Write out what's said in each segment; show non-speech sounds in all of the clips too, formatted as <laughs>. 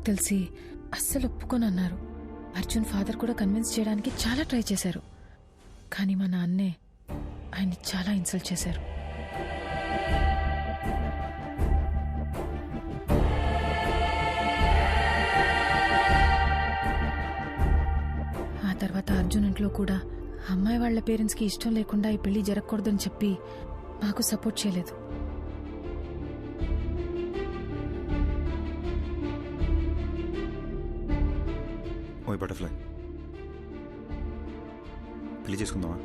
నాకు తెలిసి అస్సలు ఒప్పుకొని అన్నారు. అర్జున్ ఫాదర్ కూడా కన్విన్స్ చేయడానికి చాలా ట్రై చేశారు. కానీ మా నాన్నే ఆయన్ని చాలా ఇన్సల్ట్ చేశారు. ఆ తర్వాత అర్జున్ ఇంట్లో కూడా అమ్మాయి వాళ్ళ పేరెంట్స్కి ఇష్టం లేకుండా ఈ పెళ్ళి జరగకూడదని చెప్పి మాకు సపోర్ట్ చేయలేదు. బటర్ఫ్లై. పెళ్ళి చేసుకుందామా?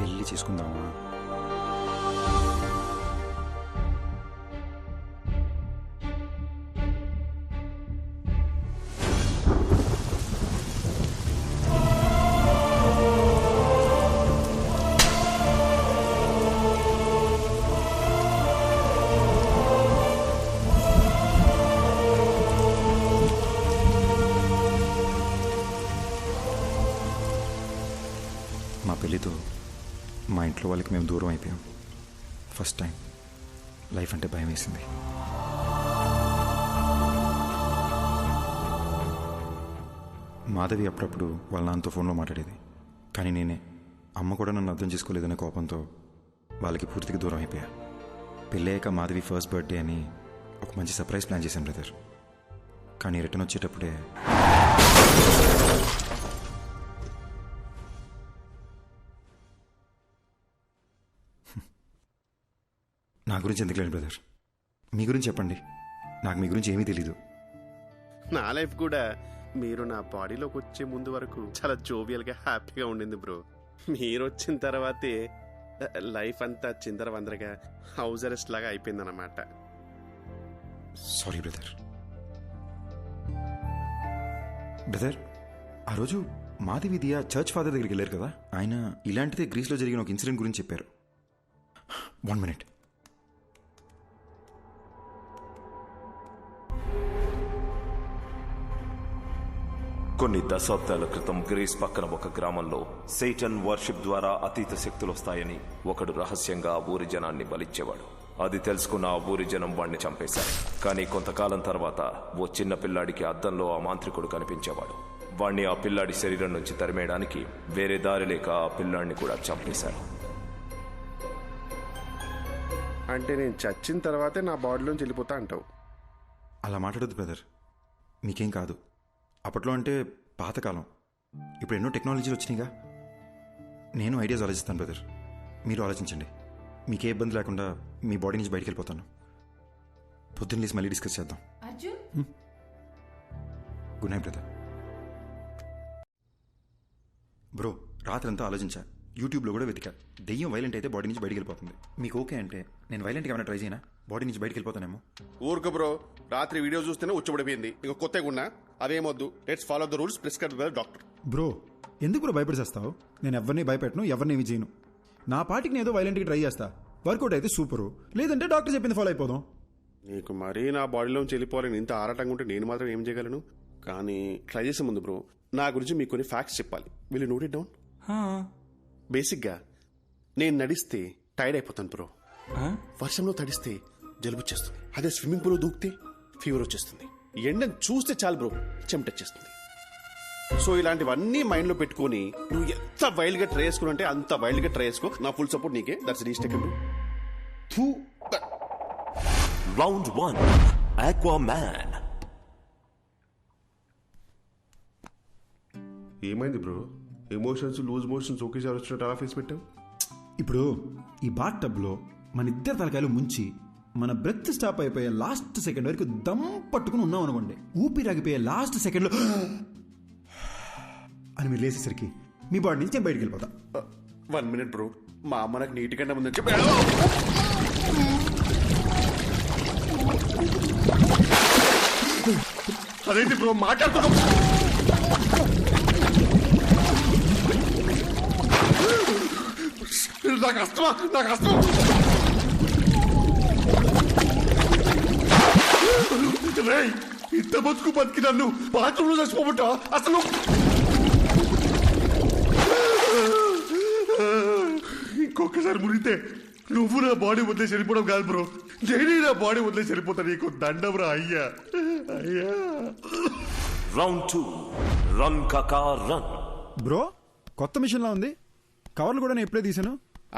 పెళ్ళి చేసుకుందామా? మా పెళ్ళితో మా ఇంట్లో వాళ్ళకి మేము దూరం అయిపోయాం. ఫస్ట్ టైం లైఫ్ అంటే భయం వేసింది. మాధవి అప్పుడప్పుడు వాళ్ళ నాన్నతో ఫోన్లో మాట్లాడేది. కానీ నేనే అమ్మ కూడా నన్ను అర్థం చేసుకోలేదనే కోపంతో వాళ్ళకి పూర్తిగా దూరం అయిపోయా. పెళ్ళయ్యాక మాధవి ఫస్ట్ బర్త్డే అని ఒక మంచి సర్ప్రైజ్ ప్లాన్ చేశాను బ్రదర్. కానీ రిటర్న్ వచ్చేటప్పుడే నా గురించి ఎందుకు లేదు బ్రదర్? మీ గురించి చెప్పండి. నాకు మీ గురించి ఏమీ తెలీదు. నా లైఫ్ కూడా మీరు నా బాడీలోకి వచ్చే ముందు వరకు చాలా జోవియల్గా హ్యాపీగా ఉండింది బ్రో. మీరు వచ్చిన తర్వాతే లైఫ్ అంతా చిందర వందరగా హౌస్ అరెస్ట్ లాగా అయిపోయిందన్నమాట. Sorry brother. బ్రదర్ ఆ రోజు మాధవి దియా చర్చ్ ఫాదర్ దగ్గరికి వెళ్ళారు కదా? ఆయన ఇలాంటిదే గ్రీస్లో జరిగిన ఒక ఇన్సిడెంట్ గురించి చెప్పారు. One minute. కొన్ని దశాబ్దాల క్రితం గ్రీస్ పక్కన ఒక గ్రామంలో సైటన్ వర్షిప్ ద్వారా అతీత శక్తులు వస్తాయని ఒకడు రహస్యంగా ఆ ఊరి జనాన్ని బలిచ్చేవాడు. అది తెలుసుకున్న ఆ ఊరి జనం వాణ్ణి చంపేశారు. కానీ కొంతకాలం తర్వాత ఓ చిన్న పిల్లాడికి అద్దంలో ఆ మాంత్రికుడు కనిపించేవాడు. వాణ్ణి ఆ పిల్లాడి శరీరం నుంచి తరిమేయడానికి వేరే దారి లేక ఆ పిల్లాడిని కూడా చంపేశారు. అంటే నేను చచ్చిన తర్వాతే నా బాడీలోంచి వెళ్ళిపోతా అంటావు. అలా మాట్లాడద్దు బ్రదర్. మీకేం కాదు. అప్పట్లో అంటే పాతకాలం. ఇప్పుడు ఎన్నో టెక్నాలజీలు వచ్చినాయిగా. నేను ఐడియాస్ ఆలోచిస్తాను బ్రదర్. మీరు ఆలోచించండి. మీకే ఇబ్బంది లేకుండా మీ బాడీ నుంచి బయటికి వెళ్ళిపోతాను. పొద్దున్న లేసి మళ్ళీ డిస్కస్ చేద్దాం. Good night brother. బ్రో రాత్రంతా ఆలోచించా. యూట్యూబ్లో కూడా వెతికా. దెయ్యం వైలెంట్ అయితే బాడీ నుంచి బయటికి వెళ్ళిపోతుంది. మీకు ఓకే అంటే నేను వైలెంట్గా ఏమైనా ట్రై చేయనా? బాడీ నుంచి బయటికి వెళ్ళిపోతానేమో. ఊరుకు బ్రో. రాత్రి వీడియో చూస్తేనే ఉచ్చబడిపోయింది. ఇంకా కొత్తగా ఉన్నా అదేమొద్దు. Let's follow the rules prescribe by doctor bro ఎందుకు బ్రో భయపడిసేస్తావు నేను ఎవరిని భయపెట్టను ఎవరిని ఏమి చేయను. నా పాటికి నేను ఏదో వైలెంట్గా ట్రై చేస్తా. వర్కౌట్ అయితే సూపరు. లేదంటే డాక్టర్ చెప్పింది ఫాలో అయిపోదాం. నీకు మరీ నా బాడీలోంచి వెళ్ళిపోవాలని ఇంత ఆరాటంగా ఉంటే నేను మాత్రం ఏం చేయగలను? కానీ ట్రై చేసే ముందు బ్రో నా గురించి మీకు కొన్ని ఫ్యాక్ట్స్ చెప్పాలి. వీళ్ళు నోట్ ఇట్ డౌన్ బేసిక్గా నేను నడిస్తే టైర్డ్ అయిపోతాను బ్రో. వర్షంలో తడిస్తే జలుబు వచ్చేస్తుంది అదే స్విమ్మింగ్ పూల్ దూకితే ఫీవర్ వచ్చేస్తుంది. ఎండను చూస్తే చాలు బ్రో చెమటొచ్చేస్తుంది సో ఇలాంటివన్నీ మైండ్లో పెట్టుకొని నువ్వు ఎంత వైల్డ్గా ట్రై చేసుకుని అంటే అంత వైల్డ్గా ట్రై చేసుకో. నా ఫుల్ సపోర్ట్ నీకే. That's reach tech two round one Aquaman ఏమైంది బ్రో? ఎమోషన్స్ లూజ్ మోషన్స్ ఒకేసారి వచ్చినట్టు అలా ఫేస్ పెట్టావు? ఇప్పుడు ఈ బాత్ టబ్లో మన ఇద్దరు తలకాయలు ముంచి మన బ్రెత్ స్టాప్ అయిపోయే లాస్ట్ సెకండ్ వరకు దమ్ పట్టుకుని ఉన్నాం అనుకోండి. ఊపిరాగిపోయే లాస్ట్ సెకండ్లో <sighs> అని మీరు లేచేసరికి మీ బాడీ నుంచి నేను బయటికి వెళ్ళిపోతా. వన్ మినిట్ బ్రో మా అమ్మ నాకు నీటి కంటే ముందు చెప్పి అదేంటి బ్రో మాట్లాడుతున్నాం. నాకు అస్తమా? నాకు అస్తమా? రేయ్, ఇంత బతుకు బతికి నన్ను బాత్రూంలో చచ్చిపోబట్టా? అసలు ఇంకొకసారి మునిగితే నువ్వు నా బాడీ వదిలేసి వెళ్ళిపోవడం కాదు బ్రో. నేనే నా బాడీ వదిలేసి వెళ్ళిపోతా నీకు దండం రా అయ్యా. అయ్యా. రౌండ్ టూ రన్ కాకా రన్ బ్రో కొత్త మిషన్లా ఉంది. కవర్లు కూడా నేను ఎప్పుడే తీసాను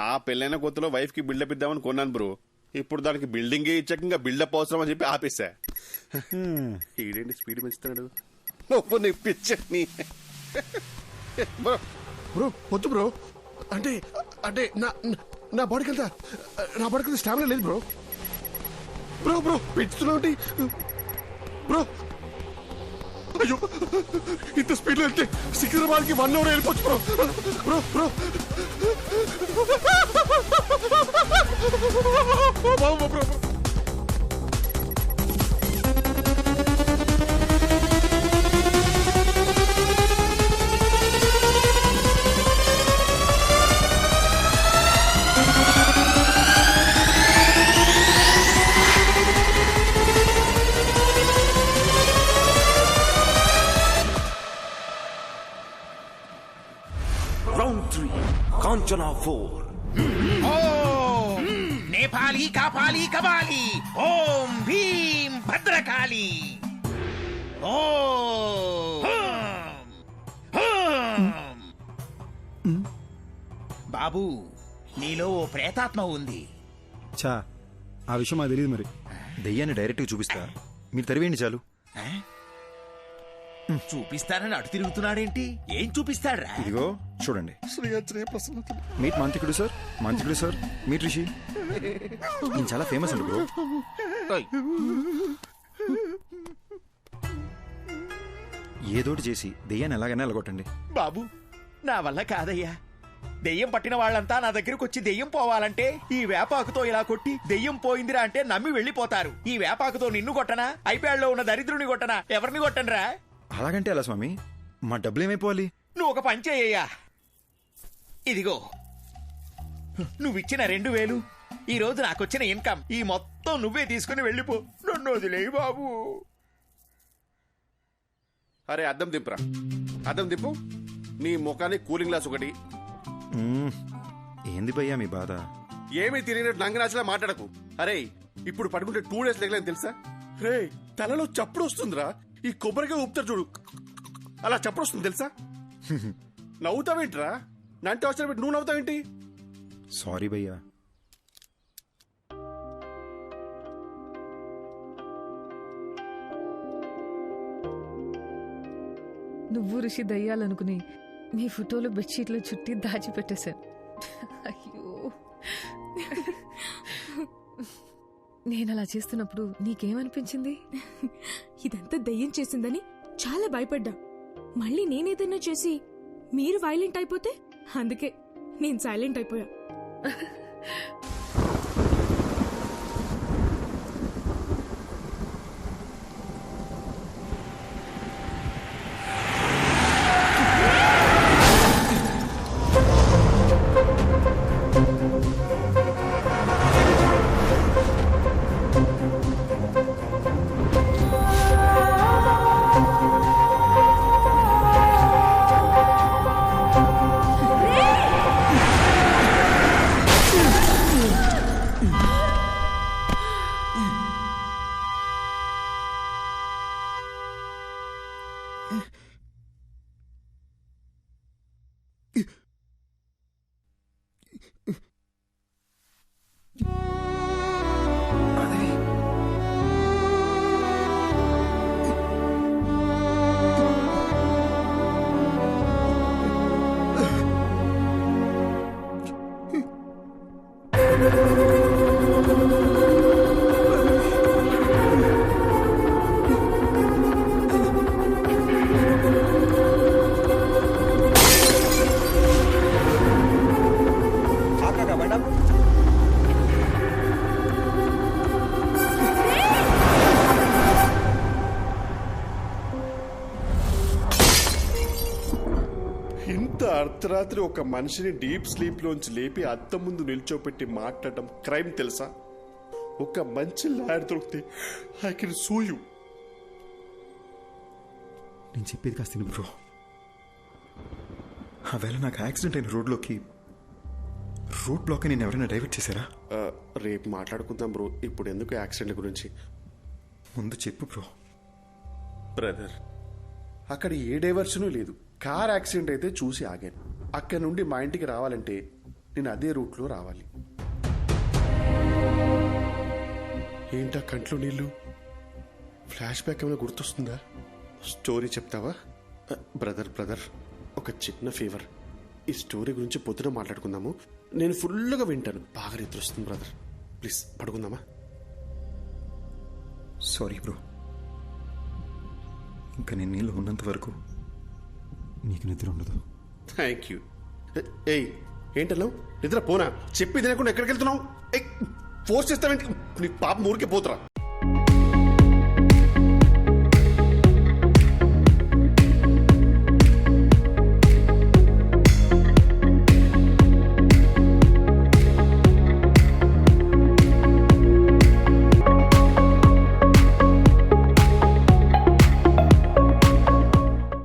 ఆ పెళ్ళైన కొత్తలో వైఫ్కి బిల్డప్ ఇద్దామని కొన్నాను బ్రో. ఇప్పుడు దానికి బిల్డింగ్ ఇచ్చాక ఇంకా బిల్డప్ అవసరం అని చెప్పి ఆపేసా ఈడేంటి స్పీడ్ పెంచుతున్నాడు? నొప్పు నిప్పించని. బ్రో బ్రో వద్దు బ్రో. అంటే అంటే నా నా- నా బాడీకి అంతా నా బాడీకి స్టామినా లేదు బ్రో. బ్రో బ్రో పెంచుతున్నావు? బ్రో అయ్యో ఇంత స్పీడ్ వెళ్తే సికింద్రాబాద్కి వన్ అవర్ వెళ్ళిపోవచ్చు bro. Bro bro. Bro bro. Round three Kanchana four ఓం నేపాలి కాపాలి కబాలి ఓం భీం భద్రకాళి ఓం హోం. బాబు నీలో ఓ ప్రేతాత్మ ఉంది. చా ఆ విషయం మాకు తెలియదు మరి. దెయ్యాన్ని డైరెక్ట్గా చూపిస్తా. మీరు తరివేయండి చాలు. చూపిస్తానని అటు తిరుగుతున్నాడేంటి? ఏం చూపిస్తాడ్రా? ఇదిగో చూడండి. మీట్ మాంత్రికుడు సార్ మాంత్రికుడు సార్ మీట్ రిషి. నేను చాలా ఫేమస్ అండి బ్రో. ఏదోటి చేసి దెయ్యాన్ని ఎలాగైనా ఎలగొట్టండి. బాబు నా వల్ల కాదయ్యా. దెయ్యం పట్టిన వాళ్ళంతా నా దగ్గరకు వచ్చి దెయ్యం పోవాలంటే ఈ వేపాకుతో ఇలా కొట్టి దెయ్యం పోయిందిరా అంటే నమ్మి వెళ్ళిపోతారు. ఈ వేపాకుతో నిన్ను కొట్టనా? ఐప్యాడ్లో ఉన్న దరిద్రుని కొట్టనా? ఎవరిని కొట్టనరా? అలాగంటే అలా స్వామి? మా డబ్బులు ఏమైపోవాలి? నువ్వు ఒక పని చేయ్యా ఇదిగో. నువ్విచ్చిన రెండు వేలు ఈ రోజు నాకొచ్చిన ఇన్కమ్ ఈ మొత్తం నువ్వే తీసుకుని వెళ్ళిపో. నన్ను వదిలేయి బాబు. అరే అద్దం దింపురా. అద్దం దింపు. నీ ముఖానికి కూలింగ్ గ్లాస్ ఒకటి. మ్మ్. ఏంది భయ్యా మీ బాధ? ఏమీ తిరిగినట్టు నంగనాచిలా మాట్లాడకు. అరే ఇప్పుడు పడుకుంటే టూ డేస్ లేకలేని తెలుసా? రే తలలో చప్పుడు వస్తుందిరా. ఈ కొబ్బరిగా ఊపుతారు చూడు. అలా చప్పుడు వస్తుంది తెలుసా? నవ్వుతావేంట్రా? నంటే అవసరం పెట్టి నువ్వు నవ్వుతావేంటి? సారీ భయ్యా. నువ్వు ఋషి దయ్యాలనుకుని మీ ఫోటోలు బెడ్షీట్లో చుట్టి దాచిపెట్టేశాను. అయ్యో. నేను అలా చేస్తున్నప్పుడు నీకేమనిపించింది? <laughs> ఇదంతా దయ్యం చేసిందని చాలా భయపడ్డా. మళ్ళీ నేనేదైనా చేసి మీరు వైలెంట్ అయిపోతే అందుకే నేను సైలెంట్ అయిపోయా. <laughs> అర్ధరాత్రి ఒక మనిషిని డీప్ స్లీప్ లోంచి లేపి అద్దం ముందు నిల్చోపెట్టి మాట్లాడటం క్రైమ్ తెలుసా? ఒక మంచి లాయర్ దొరికితే ఐ కెన్ సూ యూ. నేను చెప్పేది కాస్త బ్రో. ఆవేళ నాకు యాక్సిడెంట్ అయిన రోడ్లోకి రూట్ బ్లాక్ నేను ఎవరైనా డైవర్ట్ చేశారా? ఆ, రేపు మాట్లాడుకుందాం బ్రో. ఇప్పుడు ఎందుకు యాక్సిడెంట్ గురించి? ముందు చెప్పు బ్రో. బ్రదర్. అక్కడ ఏ డైవర్షను లేదు. కార్ యాక్సిడెంట్ అయితే చూసి ఆగాను. అక్కడి నుండి మా ఇంటికి రావాలంటే నేను అదే రూట్లో రావాలి. ఏంటా కంట్లో నీళ్ళు? ఫ్లాష్ బ్యాక్ ఏమైనా గుర్తొస్తుందా? స్టోరీ చెప్తావా? బ్రదర్ బ్రదర్ ఒక చిన్న ఫీవర్. ఈ స్టోరీ గురించి పొద్దున మాట్లాడుకుందాము. నేను ఫుల్గా వింటాను. బాగా నిద్ర వస్తుంది బ్రదర్. ప్లీజ్ పడుకుందామా? Sorry bro. ఇంకా నేను నీళ్ళు ఉన్నంత వరకు నీకు నిద్ర ఉండదు. థ్యాంక్ యూ ఏయ్ ఏంటన్నావు నిద్ర పోనా? చెప్పి తినకుండా ఎక్కడికి వెళ్తున్నావు? ఫోర్స్ చేస్తావేంటి నీ పాప ఊరికే పోతురా.